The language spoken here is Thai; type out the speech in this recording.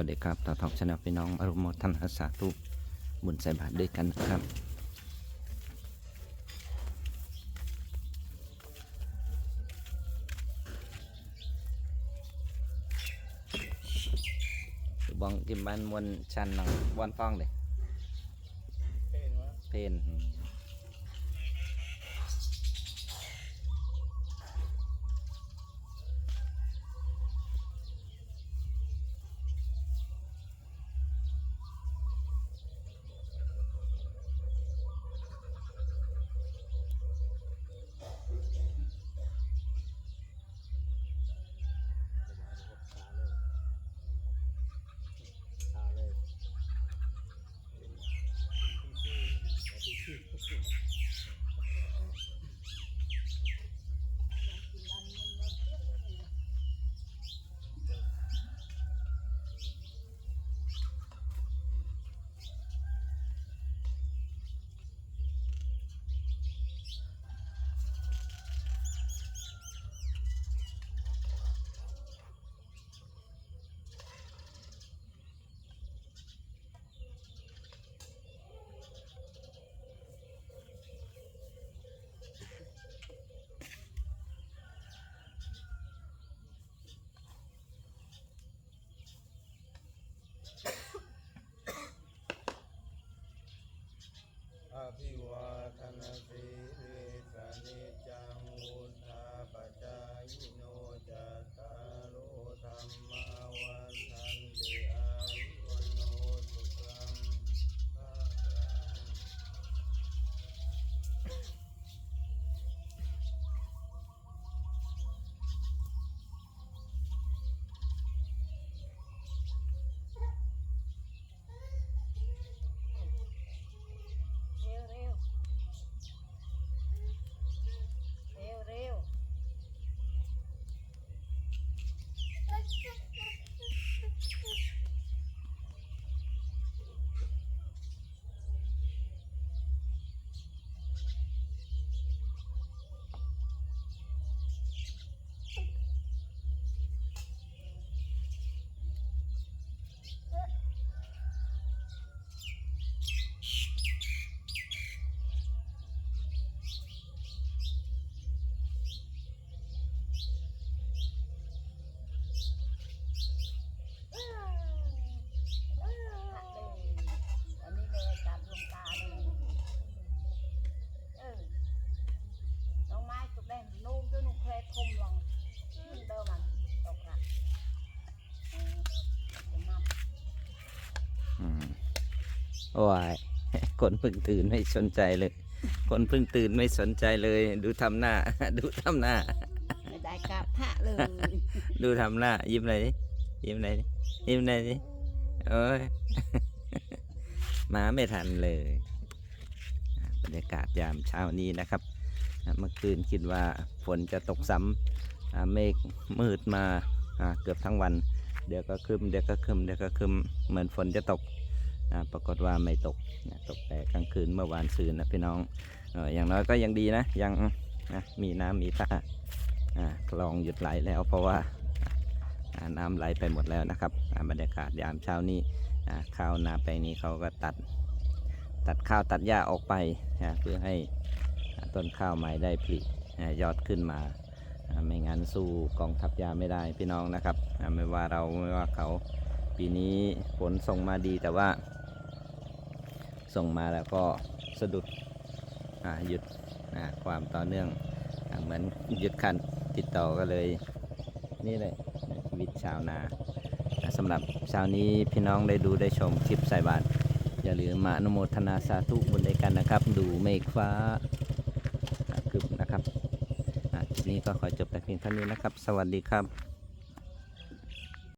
วัสดีครับต่อทองชนะพี่น้องอารมณ์ทันสาธุบุญใส่บาตรด้วยกันนะครับบองกิมบ้านมวนชันนังวันฟองเลยเป็นวะเพนอ ภิวาทนาสีเลสานิจังวุธาปจายโน โอ้ยคนเพิ่งตื่นไม่สนใจเลย คนเพิ่งตื่นไม่สนใจเลย ดูทำหน้า ดูทำหน้า ไม่ได้กราบพระเลย ดูทำหน้า ยิ้มอะไรดิยิ้มอะไรดิยิ้มอะไรดิโอ้ยมาไม่ทันเลยอะบรรยากาศยามเช้านี้นะครับอะเมื่อคืนคิดว่าฝนจะตกซ้ำอะเมฆมืดมาอะเกือบทั้งวัน เดี๋ยวก็ครึมเดี๋ยวก็ครึมเดี๋ยวก็ครึมเหมือนฝนจะตก อะปรากฏว่าไม่ตกนะตกแต่กลางคืนเมื่อวานซืนนะพี่น้องออย่างน้อยก็ยังดีนะ ยังนะมีน้ำมีท่าคลองหยุดไหลแล้วเพราะว่าน้ำไหลไปหมดแล้วนะครับอาบรรยากาศยามเช้านี้ข้าวนาแปลงนี้เขาก็ตัดตัดข้าวตัดหญ้าออกไปเพื่อให้ต้นข้าวใหม่ได้ผลิยอดขึ้นมา ไม่งั้นสู้กองทัพยาไม่ได้พี่น้องนะครับ ไม่ว่าเราไม่ว่าเขาปีนี้ฝนส่งมาดีแต่ว่า ส่งมาแล้วก็สะดุดหยุดความต่อเนื่องอเหมือนหยุดคันติดต่อก็เลย นี่เลยชีวิตชาวนาสำหรับเช้านี้พี่น้องได้ดูได้ชมคลิปใส่บาตรอย่าลืมมาอนุโมทนาสาธุบุญด้วยกันนะครับ ดูเมฆฟ้าครึบนะครับอะคลิปนี้ก็ขอจบแต่เพียงเท่านี้นะครับ สวัสดีครับ